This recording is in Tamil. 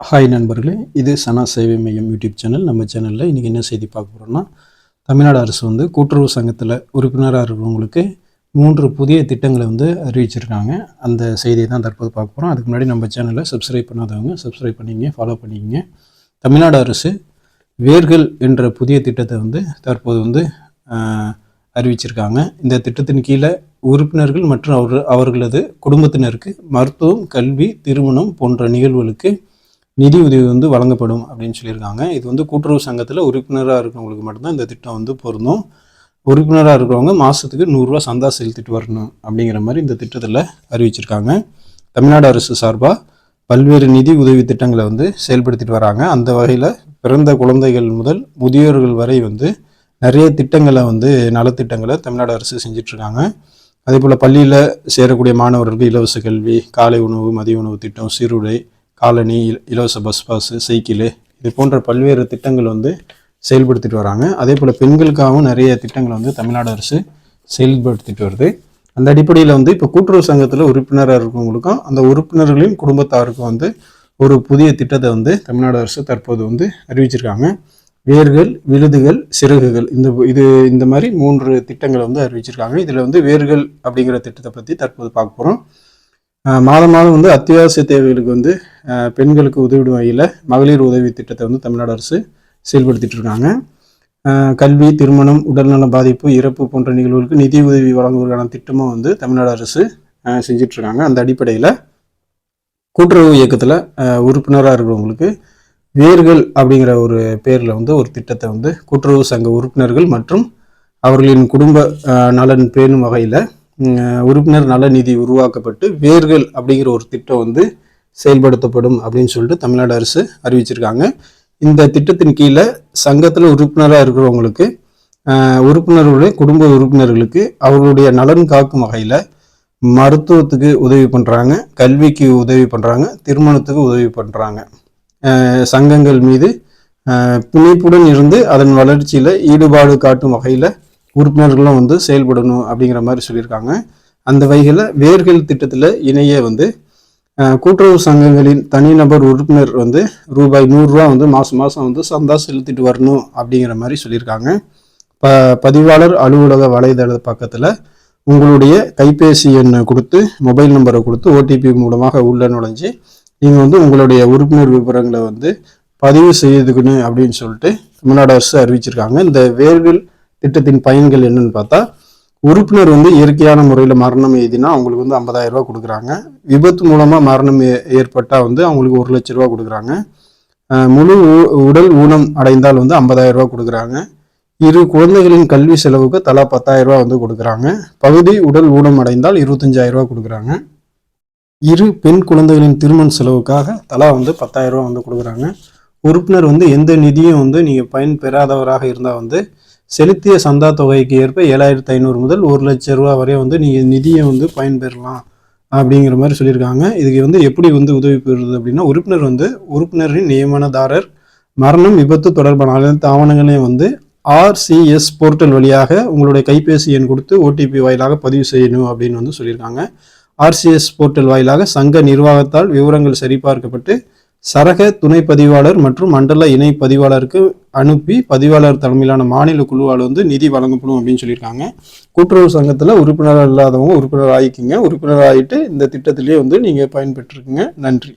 ஹாய் நண்பர்களே இது சனா சேவை மையம் யூடியூப் சேனல். நம்ம சேனலில் இன்றைக்கி என்ன செய்தி பார்க்க போகிறோம்னா தமிழ்நாடு அரசு வந்து கூட்டுறவு சங்கத்தில் உறுப்பினராக இருக்கிறவங்களுக்கு மூன்று புதிய திட்டங்களை வந்து அறிவிச்சிருக்காங்க. அந்த செய்தியை தான் தற்போது பார்க்க போகிறோம் அதுக்கு முன்னாடி நம்ம சேனலை சப்ஸ்கிரைப் பண்ணாதவங்க சப்ஸ்கிரைப் பண்ணிங்க ஃபாலோ பண்ணிக்கங்க. தமிழ்நாடு அரசு வேர்கள் என்ற புதிய திட்டத்தை வந்து தற்போது வந்து அறிவிச்சிருக்காங்க. இந்த திட்டத்தின் கீழே உறுப்பினர்கள் மற்றும் அவர் அவர்களது குடும்பத்தினருக்கு மருத்துவம் கல்வி திருமணம் போன்ற நிகழ்வுகளுக்கு நிதி உதவி வந்து வழங்கப்படும் அப்படின்னு சொல்லியிருக்காங்க. இது வந்து கூட்டுறவு சங்கத்தில் உறுப்பினராக இருக்கிறவங்களுக்கு மட்டும்தான் இந்த திட்டம் வந்து பொருந்தும். உறுப்பினராக இருக்கிறவங்க மாதத்துக்கு நூறுரூவா சந்தா செலுத்திட்டு வரணும் அப்படிங்கிற மாதிரி இந்த திட்டத்தில் அறிவிச்சிருக்காங்க. தமிழ்நாடு அரசு சார்பாக பல்வேறு நிதி உதவி திட்டங்களை வந்து செயல்படுத்திட்டு வராங்க. அந்த வகையில் பிறந்த குழந்தைகள் முதல் முதியோர்கள் வரை வந்து நிறைய திட்டங்களை வந்து நலத்திட்டங்களை தமிழ்நாடு அரசு செஞ்சிட்ருக்காங்க. அதே போல் பள்ளியில் சேரக்கூடிய மாணவர்களுக்கு இலவச கல்வி காலை உணவு மதிய உணவு திட்டம் சீருடை காலனி இலவச பஸ் பாஸு சைக்கிளு இது போன்ற பல்வேறு திட்டங்கள் வந்து செயல்படுத்திட்டு வராங்க. அதே போல் பெண்களுக்காகவும் நிறைய திட்டங்களை வந்து தமிழ்நாடு அரசு செயல்படுத்திட்டு வருது. அந்த அடிப்படையில் வந்து இப்போ கூட்டுறவு சங்கத்தில் உறுப்பினராக இருக்கவங்களுக்கும் அந்த உறுப்பினர்களின் குடும்பத்தாருக்கும் வந்து ஒரு புதிய திட்டத்தை வந்து தமிழ்நாடு அரசு தற்போது வந்து அறிவிச்சிருக்காங்க. வேர்கள் விழுதுகள் சிறகுகள் இந்த இது இந்த மாதிரி மூன்று திட்டங்களை வந்து அறிவிச்சிருக்காங்க. இதில் வந்து வேர்கள் அப்படிங்கிற திட்டத்தை பற்றி தற்போது பார்க்க போகிறோம் மாதம் மாதம் வந்து அத்தியாவசிய தேவைகளுக்கு வந்து பெண்களுக்கு உதவிடும் வகையில் மகளிர் உதவி திட்டத்தை வந்து தமிழ்நாடு அரசு செயல்படுத்திட்டு இருக்காங்க. கல்வி திருமணம் உடல்நல பாதிப்பு இறப்பு போன்ற நிகழ்வுகளுக்கு நிதி உதவி வழங்குவதற்கான திட்டமும் வந்து தமிழ்நாடு அரசு செஞ்சிட்ருக்காங்க அந்த அடிப்படையில் கூட்டுறவு இயக்கத்தில் உறுப்பினராக இருக்கிறவங்களுக்கு வேர்கள் அப்படிங்கிற ஒரு பேரில் வந்து ஒரு திட்டத்தை வந்து கூட்டுறவு சங்க உறுப்பினர்கள் மற்றும் அவர்களின் குடும்ப நலன் பேணும் வகையில் உறுப்பினர் நல நிதி உருவாக்கப்பட்டு வேர்கள் அப்படிங்கிற ஒரு திட்டம் வந்து செயல்படுத்தப்படும் அப்படின்னு சொல்லிட்டு தமிழ்நாடு அரசு அறிவிச்சிருக்காங்க. இந்த திட்டத்தின் கீழே சங்கத்தில் உறுப்பினராக இருக்கிறவங்களுக்கு உறுப்பினர்களுடைய குடும்ப உறுப்பினர்களுக்கு அவர்களுடைய நலன் காக்கும் வகையில் மருத்துவத்துக்கு உதவி பண்ணுறாங்க கல்விக்கு உதவி பண்ணுறாங்க திருமணத்துக்கு உதவி பண்ணுறாங்க சங்கங்கள் மீது பிணைப்புடன் இருந்து அதன் வளர்ச்சியில் ஈடுபாடு காட்டும் வகையில் உறுப்பினர்களும் வந்து செயல்படணும் அப்படிங்கிற மாதிரி சொல்லியிருக்காங்க. அந்த வகையில் வேர்கள் திட்டத்தில் இணைய வந்து கூட்டுறவு சங்கங்களின் தனிநபர் உறுப்பினர் வந்து ரூபாய் நூறுரூவா வந்து மாதம் மாதம் வந்து சந்தா செலுத்திட்டு வரணும் அப்படிங்கிற மாதிரி சொல்லியிருக்காங்க. ப பதிவாளர் அலுவலக வலைதள பக்கத்தில் உங்களுடைய கைபேசி எண்ணை கொடுத்து மொபைல் நம்பரை கொடுத்து ஓடிபி மூலமாக உள்ள நுழைஞ்சு நீங்கள் வந்து உங்களுடைய உறுப்பினர் விவரங்களை வந்து பதிவு செய்துக்கணும் அப்படின்னு சொல்லிட்டு தமிழ்நாடு அரசு அறிவிச்சிருக்காங்க. இந்த வேர்கள் திட்டத்தின் பயன்கள் என்னன்னு பார்த்தா உறுப்பினர் வந்து இயற்கையான முறையில் மரணம் எழுதினா அவங்களுக்கு வந்து ஐம்பதாயிரம் ரூபா கொடுக்குறாங்க. விபத்து மூலமாக மரணம் ஏற்பட்டால் வந்து அவங்களுக்கு ஒரு லட்ச ரூபா கொடுக்குறாங்க. முழு ஊ- உடல் ஊனம் அடைந்தால் வந்து ஐம்பதாயிரம் ரூபா கொடுக்குறாங்க. இரு குழந்தைகளின் கல்வி செலவுக்கு தலா பத்தாயிரம் ரூபா வந்து கொடுக்குறாங்க. பகுதி உடல் ஊனம் அடைந்தால் இருபத்தஞ்சாயிரம் ரூபா கொடுக்குறாங்க. இரு பெண் குழந்தைகளின் திருமண செலவுக்காக தலா வந்து பத்தாயிரம் ரூபா வந்து கொடுக்குறாங்க. உறுப்பினர் வந்து எந்த நிதியும் வந்து நீங்கள் பயன் பெறாதவராக இருந்தால் வந்து செலுத்திய சந்தா தொகைக்கு ஏற்ப ஏழாயிரத்தி ஐநூறு முதல் ஒரு லட்சம் ரூபா வரை வந்து நீங்கள் நிதியை வந்து பயன்பெறலாம் அப்படிங்கிற மாதிரி சொல்லியிருக்காங்க. இதுக்கு வந்து எப்படி வந்து உதவி பெறுறது அப்படின்னா உறுப்பினர் வந்து உறுப்பினரின் நியமனதாரர் மரணம் விபத்து தொடர்பான அனைத்து ஆவணங்களையும் வந்து ஆர்சிஎஸ் போர்ட்டல் வழியாக உங்களுடைய கைபேசி எண் கொடுத்து ஓடிபி வாயிலாக பதிவு செய்யணும் அப்படின்னு வந்து சொல்லியிருக்காங்க. ஆர்சிஎஸ் போர்ட்டல் வாயிலாக சங்க நிர்வாகத்தால் விவரங்கள் சரிபார்க்கப்பட்டு சரக துணை பதிவாளர் மற்றும் மண்டல இணை பதிவாளருக்கு அனுப்பி பதிவாளர் தலைமையிலான மாநில குழுவால் வந்து நிதி வழங்கப்படும் அப்படின்னு சொல்லியிருக்காங்க. கூட்டுறவு சங்கத்தில் உறுப்பினர் இல்லாதவங்க உறுப்பினர் ஆகிக்கிங்க. உறுப்பினர் ஆகிட்டு இந்த திட்டத்திலேயே வந்து நீங்கள் பயன்பெற்றுக்குங்க. நன்றி.